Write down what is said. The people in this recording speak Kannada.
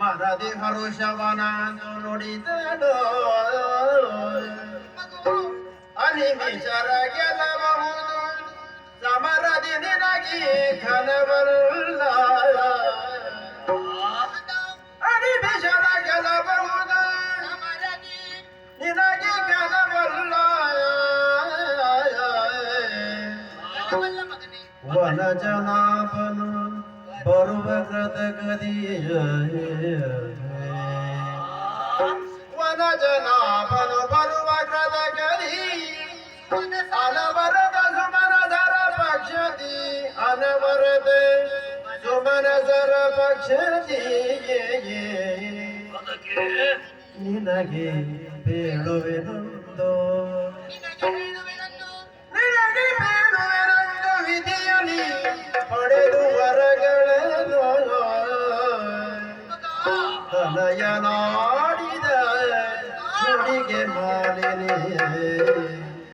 ಮನದಿ ಹರುಷವನಾನು ನುಡಿದನು. ಮಗು ಅನಿಮಿಷರ ಗೆಲ್ಲಬಹುದು ಸಮರದಿ ನಿನಗಿ ಘನವಲ್ಲ. ಅನಿಮಿಷರ ಗೆಲ್ಲಬಹುದು ಸಮರದಿ ನಿನಗೆ ಘನವಲ್ಲ. ಘನವಲ್ಲ ವನ ಜನಾಭನು ಬರುವ ಕೃತಗದಿಯ ವನ ಜನಾಭನು ಬರುವ ಕೃತಗದಿ ಅನವರದ ಸುಮನದರ ಪಕ್ಷದಿ, ಅನವರದ ಸುಮನದರ ಪಕ್ಷದಿ. ನಿನಗೆ ಬೇಳುವೆನೊಂದು ನಯನಾಡಿದ ನುಡಿಗೆ ಮಾಲಿನೇ.